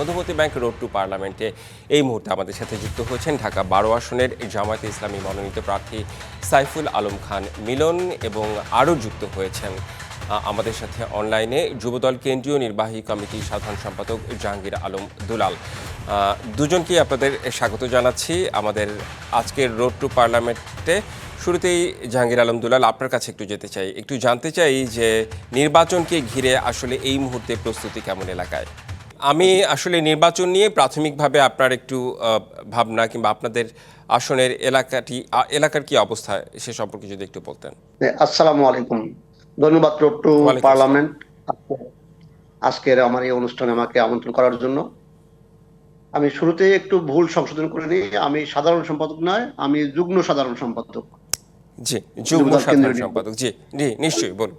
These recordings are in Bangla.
মধুমতি ব্যাংক রোড টু পার্লামেন্টে এই মুহূর্তে আমাদের সাথে যুক্ত হয়েছেন ঢাকা বারো আসনের জামায়াতে ইসলামী মনোনীত প্রার্থী সাইফুল আলম খান মিলন এবং আরও যুক্ত হয়েছেন। আমাদের সাথে অনলাইনে যুবদল কেন্দ্রীয় নির্বাহী কমিটির সাধারণ সম্পাদক জাহাঙ্গীর আলম দুলাল। দুজনকেই আপনাদের স্বাগত জানাচ্ছি আমাদের আজকের রোড টু পার্লামেন্টে। শুরুতেই জাহাঙ্গীর আলম দুলাল, আপনার কাছে একটু যেতে চাই, একটু জানতে চাই যে নির্বাচনকে ঘিরে আসলে এই মুহূর্তে প্রস্তুতি কেমন এলাকায়? আমি আসলে নির্বাচন নিয়ে প্রাথমিকভাবে আপনার একটু ভাবনা কিংবা আপনাদের আসনের এলাকাটি এলাকার কি অবস্থা সে সম্পর্কে যদি একটু বলতেন। আসসালামু আলাইকুম। ধন্যবাদ টু পার্লামেন্ট। আজকের আমার এই অনুষ্ঠানে আমাকে আমন্ত্রণ করার জন্য। আমি শুরুতে একটু ভুল সংশোধন করে নিই। আমি সাধারণ সম্পাদক নয় আমি যুগ্ম সাধারণ সম্পাদক। জি যুগ্ম সাধারণ সম্পাদক। জি জি নিশ্চয়ই বলুন।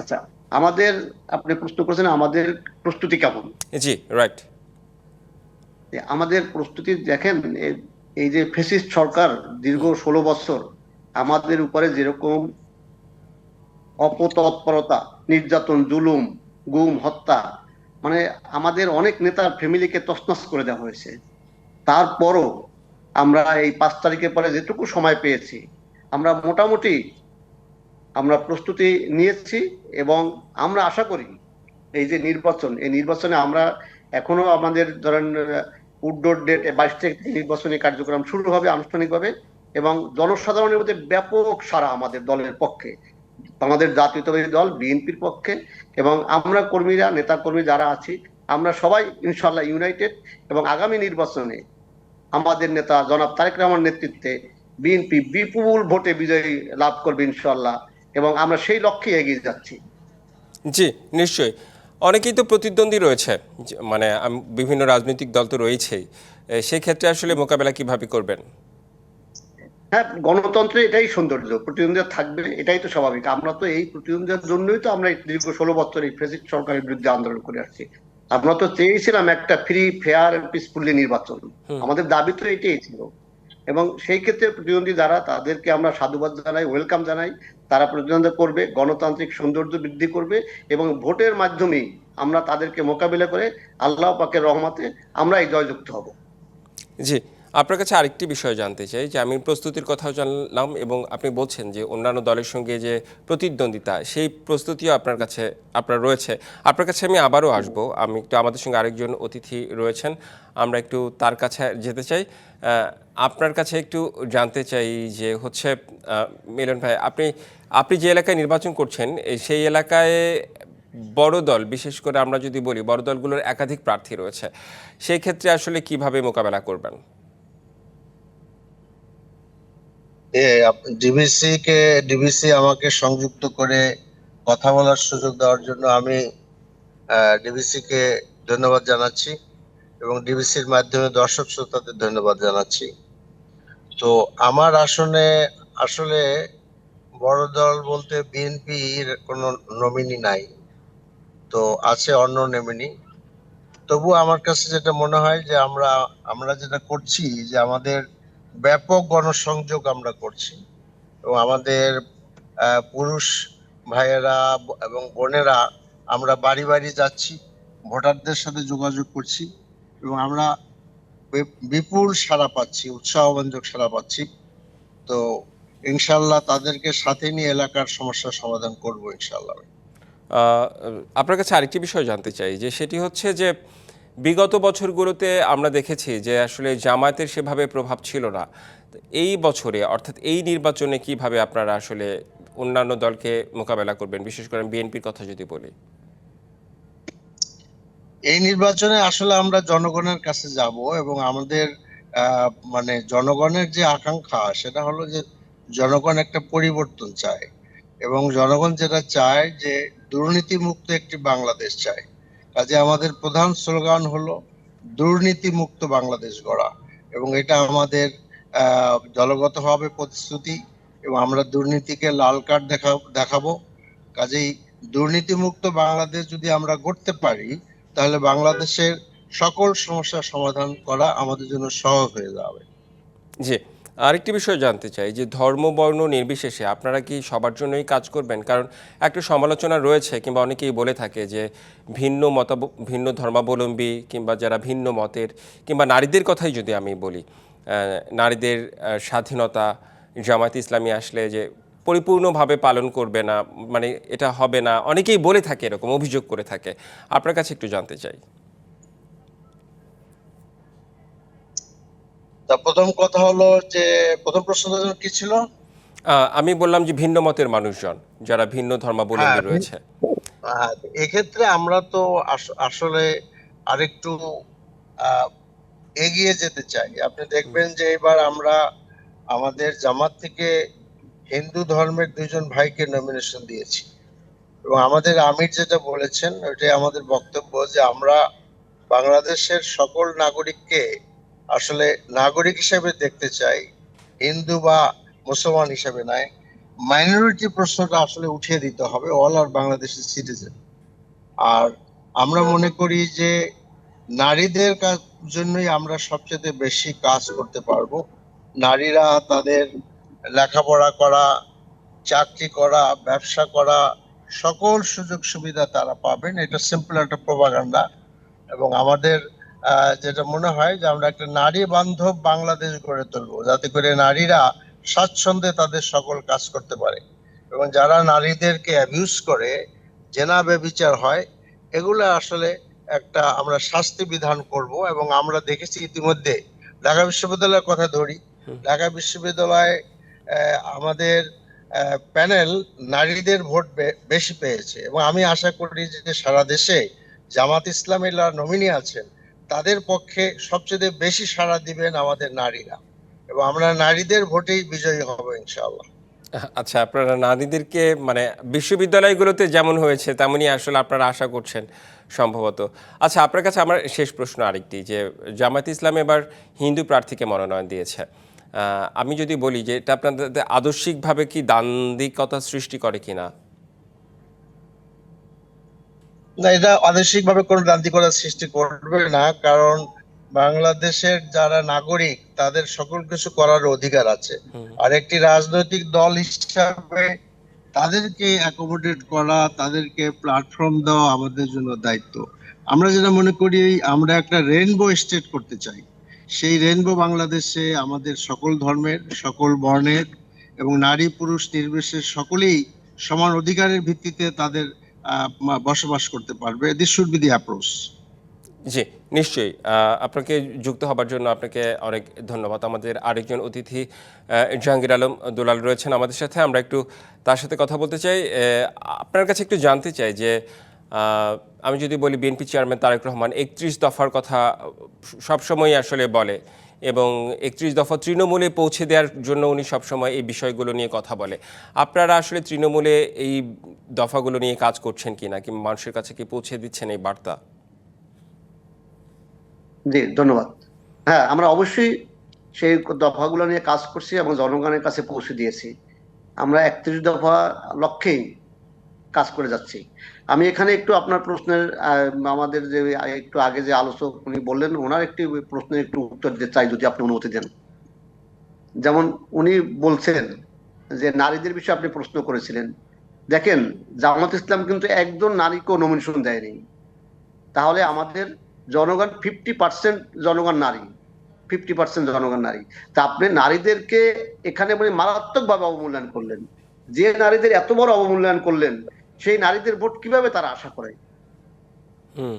আচ্ছা আমাদের আপনি প্রশ্ন করেছেন আমাদের প্রস্তুতি কেমন? জি রাইট আমাদের প্রস্তুতি দেখেন এই যে ফেসিস্ট সরকার দীর্ঘ ষোলো বছর আমাদের উপরে যেরকম অপতৎপরতা নির্যাতন জুলুম গুম হত্যা মানে আমাদের অনেক নেতার ফ্যামিলিকে তছনছ করে দেওয়া হয়েছে। তারপরও আমরা এই পাঁচ তারিখের পরে যেটুকু সময় পেয়েছি আমরা মোটামুটি আমরা প্রস্তুতি নিয়েছি এবং আমরা আশা করি এই যে নির্বাচন, এই নির্বাচনে আমরা এখনও আমাদের ধরেন উড্ডোর ডেট বাইশ থেকে নির্বাচনী কার্যক্রম শুরু হবে আনুষ্ঠানিকভাবে এবং জনসাধারণের মধ্যে ব্যাপক সারা আমাদের দলের পক্ষে, আমাদের জাতীয়তাবাদী দল, বিএনপির পক্ষে এবং আমরা কর্মীরা নেতা কর্মী যারা আছি, আমরা সবাই ইনশাল্লাহ ইউনাইটেড এবং আগামী নির্বাচনে আমাদের নেতা জনাব তারেক রহমান নেতৃত্বে বিএনপি বিপুল ভোটে বিজয়ী লাভ করবে ইনশাল্লাহ এবং আমরা সেই লক্ষ্যে এগিয়ে যাচ্ছি। জি নিশ্চয়ই। অনেকেই তো প্রতিদ্বন্দ্বী রয়েছে মানে বিভিন্ন রাজনৈতিক দল তো রয়েছেই। এ, সেক্ষেত্রে আসলে মোকাবেলা কীভাবে করবেন? হ্যাঁ গণতন্ত্রে এটাই সৌন্দর্য প্রতিদ্বন্দ্বিতা থাকবে এটাই তো স্বাভাবিক। আমরা তো এই প্রতিদ্বন্দ্বিতার জন্যই তো আমরা দীর্ঘ ষোলো বছর এই ফেসিস্ট সরকারের বিরুদ্ধে আন্দোলন করে আসছি। আমরা তো চেয়েছিলাম একটা ফ্রি ফেয়ার পিসফুলি নির্বাচন। আমাদের দাবি তো এটাই ছিল। এবং সেই ক্ষেত্রে প্রতিদ্বন্দ্বী যারা তাদেরকে আমরা সাধুবাদ জানাই ওয়েলকাম জানাই। তারা প্রতিদ্বন্দ্বিতা করবে, গণতান্ত্রিক সৌন্দর্য বৃদ্ধি করবে এবং ভোটের মাধ্যমেই আমরা তাদেরকে মোকাবিলা করে আল্লাহ পাকের রহমতে আমরা এই জয়যুক্ত হব। জি, আপনার কাছে আরেকটি বিষয় জানতে চাই যে আমি প্রস্তুতির কথাও জানলাম এবং আপনি বলছেন যে অন্যান্য দলের সঙ্গে যে প্রতিদ্বন্দ্বিতা, সেই প্রস্তুতিও আপনার কাছে, আপনার রয়েছে। আপনার কাছে আমি আবারও আসব। আমি একটু আমাদের সঙ্গে আরেকজন অতিথি রয়েছেন। আমরা একটু তার কাছে যেতে চাই। আপনার কাছে একটু জানতে চাই যে হচ্ছে মিলন ভাই, আপনি আপনি যে এলাকায় নির্বাচন করছেন সেই এলাকায় বড় দল, বিশেষ করে আমরা যদি বলি, বড় দলগুলোর একাধিক প্রার্থী রয়েছে, সেই ক্ষেত্রে আসলে কীভাবে মোকাবেলা করবেন? ডিবিসি কে, ডিবিসি আমাকে সংযুক্ত করে কথা বলার সুযোগ দেওয়ার জন্য আমি ডিবিসি কে ধন্যবাদ জানাচ্ছি এবং ডিবিসির মাধ্যমে দর্শক শ্রোতাদের ধন্যবাদ জানাচ্ছি। তো আমার আসনে, আসলে বড় দল বলতে বিএনপির কোনো নমিনি নাই। তো আছে অন্য নমিনি তবু আমার কাছে যেটা মনে হয় যে আমরা আমরা যেটা করছি যে আমাদের ব্যাপক গণসংযোগ আমরা করছি। এবং আমাদের পুরুষ ভাইয়েরা এবং বোনেরা আমরা বাড়ি বাড়ি যাচ্ছি, ভোটারদের সাথে যোগাযোগ করছি। এবং আমরা বিপুল সাড়া পাচ্ছি উৎসাহব্যঞ্জক সাড়া পাচ্ছি। তো ইনশাল্লাহ তাদেরকে সাথে নিয়ে এলাকার সমস্যার সমাধান করব ইনশাল্লাহ আপনার কাছে আরেকটি বিষয় জানতে চাই, যে সেটি হচ্ছে যে বিগত বছরগুলোতে আমরা দেখেছি যে আসলে জামায়াতের সেভাবে প্রভাব ছিল না। এই বছরে, অর্থাৎ এই নির্বাচনে কীভাবে আপনারা আসলে অন্যান্য দলকে মোকাবেলা করবেন? বিশেষ করে বিএনপির কথা যদি বলি। এই নির্বাচনে আসলে আমরা জনগণের কাছে যাব এবং আমাদের মানে জনগণের যে আকাঙ্ক্ষা সেটা হলো যে জনগণ একটা পরিবর্তন চায় এবং জনগণ যেটা চায় যে দুর্নীতি মুক্ত একটি বাংলাদেশ চায়। কাজে আমাদের প্রধান স্লোগান হলো দুর্নীতি মুক্ত বাংলাদেশ গড়া এবং এটা আমাদের দলগতভাবে প্রতিশ্রুতি এবং আমরা দুর্নীতিকে লাল কার্ড দেখা, দেখাবো। কাজেই দুর্নীতিমুক্ত বাংলাদেশ যদি আমরা গড়তে পারি তাহলে বাংলাদেশের সকল সমস্যার সমাধান করা আমাদের জন্য সহজ হয়ে যাবে। জি, আরেকটি বিষয় জানতে চাই যে ধর্ম, বর্ণ নির্বিশেষে আপনারা কি সবার জন্যই কাজ করবেন? কারণ একটা সমালোচনা রয়েছে কিংবা অনেকেই বলে থাকে যে ভিন্ন মত, ভিন্ন ধর্মাবলম্বী কিংবা যারা ভিন্ন মতের কিংবা নারীদের কথাই যদি আমি বলি নারীদের স্বাধীনতা জামাত ইসলামী আসলে যে পরিপূর্ণভাবে পালন করবে না মানে এটা হবে না। অনেকেই বলে থাকে এরকম অভিযোগ করে থাকে। আপনার কাছে একটু জানতে চাই। তা প্রথম কথা হলো যে প্রথম প্রশ্নটা যেন কি ছিল? আমি বললাম যে ভিন্ন মতের মানুষজন যারা ভিন্ন ধর্মাবলম্বী হ্যাঁ, রয়েছে। আহ, এক্ষেত্রে আমরা তো আসলে আরেকটু আহ, এগিয়ে যেতে চাই। আপনি দেখবেন যে এবার আমরা আমাদের জামাত থেকে হিন্দু ধর্মের দুইজন ভাইকে নমিনেশন দিয়েছি। এবং আমাদের আমির যেটা বলেছেন, ওইটাই আমাদের বক্তব্য যে আমরা বাংলাদেশের সকল নাগরিককে আসলে নাগরিক হিসেবে দেখতে চাই, হিন্দু বা মুসলমান হিসেবে নয় মাইনরিটি প্রশ্নটা আসলে উঠিয়ে দিতে হবে অল আর বাংলাদেশের সিটিজেন আর আমরা মনে করি যে নারীদের জন্যই আমরা সবচেয়ে বেশি কাজ করতে পারব। নারীরা তাদের লেখাপড়া করা চাকরি করা ব্যবসা করা সকল সুযোগ সুবিধা তারা পাবেন। এটা সিম্পল একটা প্রপাগান্ডা এবং আমাদের যেটা মনে হয় যে আমরা একটা নারী বান্ধব বাংলাদেশ গড়ে তুলবো যাতে করে নারীরা স্বাচ্ছন্দ্যে তাদের সকল কাজ করতে পারে। এবং যারা নারীদেরকে অ্যাবিউজ করে জেনা বেবিচার হয় এগুলো আসলে একটা আমরা শাস্তি বিধান করব। এবং আমরা দেখেছি ইতিমধ্যে ঢাকা বিশ্ববিদ্যালয়ের কথা ধরি। ঢাকা বিশ্ববিদ্যালয়ে আমাদের প্যানেল নারীদের ভোট বেশি পেয়েছে। এবং আমি আশা করি যে সারা দেশে জামাত ইসলামের নমিনি আছেন, তাদের পক্ষে সবচেয়ে বেশি সাড়া দিবেন আমাদের নারীরা। এবং আমরা নারীদের ভোটেই বিজয়ী হব, ইনশাআল্লাহ। আচ্ছা আপনারা নারীদেরকে মানে বিশ্ববিদ্যালয়গুলোতে যেমন হয়েছে, তেমনই আসলে আপনারা আশা করছেন সম্ভবত। আচ্ছা আপনার কাছে আমার শেষ প্রশ্ন আরেকটি, যে জামাত ইসলাম এবার হিন্দু প্রার্থীকে মনোনয়ন দিয়েছে। আমি যদি বলি যে এটা আপনাদের আদর্শিকভাবে কি দান্দিকতা সৃষ্টি করে কিনা? না এটা আদর্শিকভাবে কোনো দান্তিকতার সৃষ্টি করবে না কারণ বাংলাদেশের যারা নাগরিক তাদের সকল কিছু করার অধিকার আছে। আর একটি রাজনৈতিক দল হিসাবে তাদেরকে অ্যাকোমোডেট করা তাদেরকে প্ল্যাটফর্ম দেওয়া আমাদের জন্য দায়িত্ব। আমরা যেটা মনে করি আমরা একটা রেইনবো স্টেট করতে চাই। সেই রেনবো বাংলাদেশে আমাদের সকল ধর্মের, সকল বর্ণের এবং নারী, পুরুষ, নির্বিশেষ সকলেই সমান অধিকারের ভিত্তিতে তাদের বসবাস করতে পারবে। This should be the approach জি, নিশ্চয়ই। আপনাকে যুক্ত হবার জন্য আপনাকে অনেক ধন্যবাদ। আমাদের আরেকজন অতিথি জাহাঙ্গীর আলম দুলাল রয়েছেন আমাদের সাথে। আমরা একটু তার সাথে কথা বলতে চাই। আপনার কাছে একটু জানতে চাই যে আমি যদি বলি বিএনপি চেয়ারম্যান তারেক রহমান একত্রিশ দফার কথা সবসময় আসলে বলে এবং একত্রিশ দফা তৃণমূলে পৌঁছে দেওয়ার জন্য উনি সবসময় এই বিষয়গুলো নিয়ে কথা বলে। আপনারা আসলে তৃণমূলে এই দফাগুলো নিয়ে কাজ করছেন কিনা কিংবা মানুষের কাছে কি পৌঁছে দিচ্ছেন এই বার্তা? জি, ধন্যবাদ। হ্যাঁ আমরা অবশ্যই সেই দফাগুলো নিয়ে কাজ করছি এবং জনগণের কাছে পৌঁছে দিয়েছি। আমরা একত্রিশ দফা লক্ষ্যেই কাজ করে যাচ্ছি। আমি এখানে একটু আপনার প্রশ্নের আমাদের যে, একটু আগে যে আলোচক উনি বললেন, ওনার একটি প্রশ্নের একটু উত্তর দিতে চাই, যদি আপনি অনুমতি দেন। যেমন উনি বলছেন যে, নারীদের বিষয়ে আপনি প্রশ্ন করেছিলেন। দেখেন, জামাত ইসলাম কিন্তু একজন নারীকেও নমিনেশন দেয়নি। তাহলে আমাদের জনগণ ফিফটি পার্সেন্ট জনগণ নারী। ফিফটি পার্সেন্ট জনগণ নারী। তা আপনি নারীদেরকে এখানে মানে মারাত্মকভাবে অবমূল্যায়ন করলেন। যে নারীদের এত বড় অবমূল্যায়ন করলেন সেই নারীদের ভোট কীভাবে তারা আশা করে?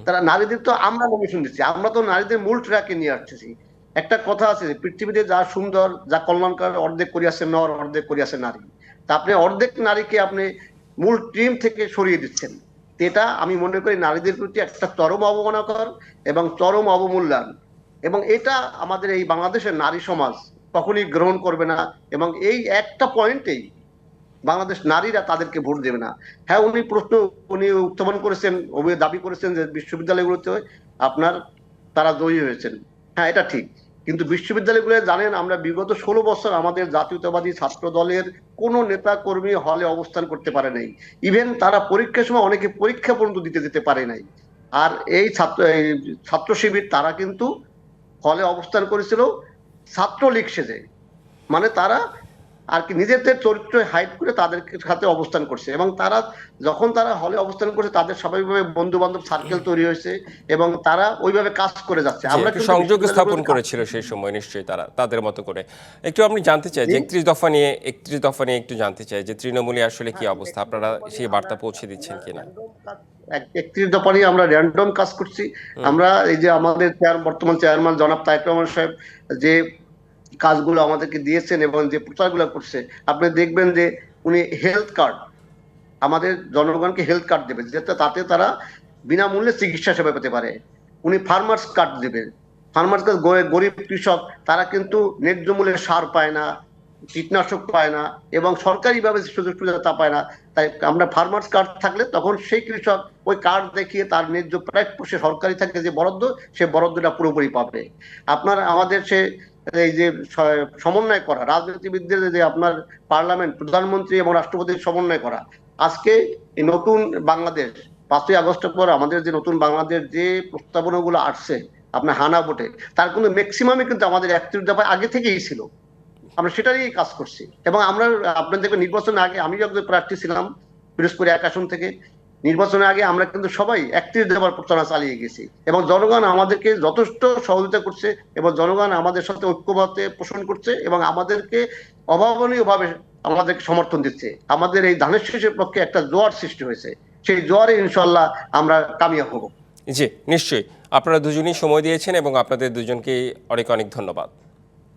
তারা নারীদের তো আমরা নমিশন দিচ্ছি আমরা তো নারীদের মূল ট্র্যাকে নিয়ে আসতেছি। একটা কথা আছে যে পৃথিবীতে যা সুন্দর যা কল্যাণকর অর্ধেক করিয়াছে নর অর্ধেক করিয়াছে নারী। তা আপনি অর্ধেক নারীকে আপনি মূল টিম থেকে সরিয়ে দিচ্ছেন। এটা আমি মনে করি নারীদের প্রতি একটা চরম অবমাননাকর এবং চরম অবমূল্যায়ন। এবং এটা আমাদের এই বাংলাদেশের নারী সমাজ কখনই গ্রহণ করবে না। এবং এই একটা পয়েন্টেই বাংলাদেশ নারীরা তাদেরকে ভোট দেবে না। হ্যাঁ উনি প্রশ্ন, উনি উত্থাপন করেছেন, অভি- দাবি করেছেন যে বিশ্ববিদ্যালয়গুলোতে আপনার তারা জয়ী হয়েছেন। হ্যাঁ এটা ঠিক। কিন্তু বিশ্ববিদ্যালয়গুলো জানেন, আমরা বিগত ষোলো বছর আমাদের জাতীয়তাবাদী ছাত্র দলের কোনো নেতা কর্মী হলে অবস্থান করতে পারে নাই। ইভেন তারা পরীক্ষার সময় অনেকে পরীক্ষা পর্যন্ত দিতে যেতে পারে নাই। আর এই ছাত্র ছাত্র শিবির তারা কিন্তু হলে অবস্থান করেছিল ছাত্রলীগ সেজে। মানে তারা আর কি নিজেদের চরিত্র হাইড করে তাদের সাথে অবস্থান করছে। এবং তারা যখন তারা হলে অবস্থান করছে তাদের স্বাভাবিকভাবে বন্ধু বান্ধব সার্কেল তৈরি হয়েছে এবং তারা ওইভাবে কাজ করে যাচ্ছে। আমরা সংযোগ স্থাপন করেছিল সেই সময় নিশ্চয়ই তারা তাদের মতো করে। একটু আপনি জানতে চাই যে একত্রিশ দফা নিয়ে একত্রিশ দফা নিয়ে একটু জানতে চাই যে তৃণমূলে আসলে কি অবস্থা? আপনারা সেই বার্তা পৌঁছে দিচ্ছেন কিনা? একত্রিশ দফা নিয়ে আমরা র্যান্ডম কাজ করছি। আমরা এই যে আমাদের চেয়ার বর্তমান চেয়ারম্যান জনাব তারেক রহমান সাহেব যে কাজগুলো আমাদেরকে দিয়েছেন এবং যে প্রচারগুলো করছে, আপনি দেখবেন যে উনি হেলথ কার্ড আমাদের জনগণকে হেলথ কার্ড দেবে যাতে তাতে তারা বিনামূল্যে চিকিৎসা সেবা পেতে পারে। উনি ফার্মার্স কার্ড দেবেন। ফার্মার্স কার্ড গরিব কৃষক, তারা কিন্তু ন্যায্য মূল্যে সার পায় না, কীটনাশক পায় না এবং সরকারিভাবে সুযোগ সুবিধা তা পায় না। তাই আমরা ফার্মার্স কার্ড থাকলে তখন সেই কৃষক ওই কার্ড দেখিয়ে তার ন্যায্য প্রাপ্য সে সরকারি থাকে যে বরাদ্দ, সে বরাদ্দটা পুরোপুরি পাবে। আপনার আমাদের সে এই যে সমন্বয় করা, রাজনীতিবিদদের যে আপনার পার্লামেন্ট, প্রধানমন্ত্রী এবং রাষ্ট্রপতির সমন্বয় করা। আজকে এই নতুন বাংলাদেশ, পাঁচই আগস্টের পর আমাদের যে নতুন বাংলাদেশ যে প্রস্তাবনাগুলো আসছে, আপনার হানা ভোটে, তার কিন্তু ম্যাক্সিমামই কিন্তু আমাদের একত্রিশ দফায় আগে থেকেই ছিল। আমরা সেটারই কাজ করছি। এবং আমরা আপনার দেখবেন নির্বাচনের আগে আমি একজন প্রার্থী ছিলাম পিরোজপুর এক আসন থেকে। নির্বাচনের আগে আমরা কিন্তু সবাই একত্রিশ দেওয়ার প্রচারণা চালিয়ে গেছি। এবং জনগণ আমাদেরকে যথেষ্ট সহযোগিতা করছে এবং জনগণ আমাদের সাথে ঐক্যমতে পোষণ করছে এবং আমাদেরকে অভাবনীয়ভাবে আমাদেরকে সমর্থন দিচ্ছে। আমাদের এই ধানের শীষের পক্ষে একটা জোয়ার সৃষ্টি হয়েছে। সেই জোয়ারে ইনশাল্লাহ আমরা কামিয়াব হব। জি, নিশ্চয়ই। আপনারা দুজনেই সময় দিয়েছেন এবং আপনাদের দুজনকে অনেক অনেক ধন্যবাদ।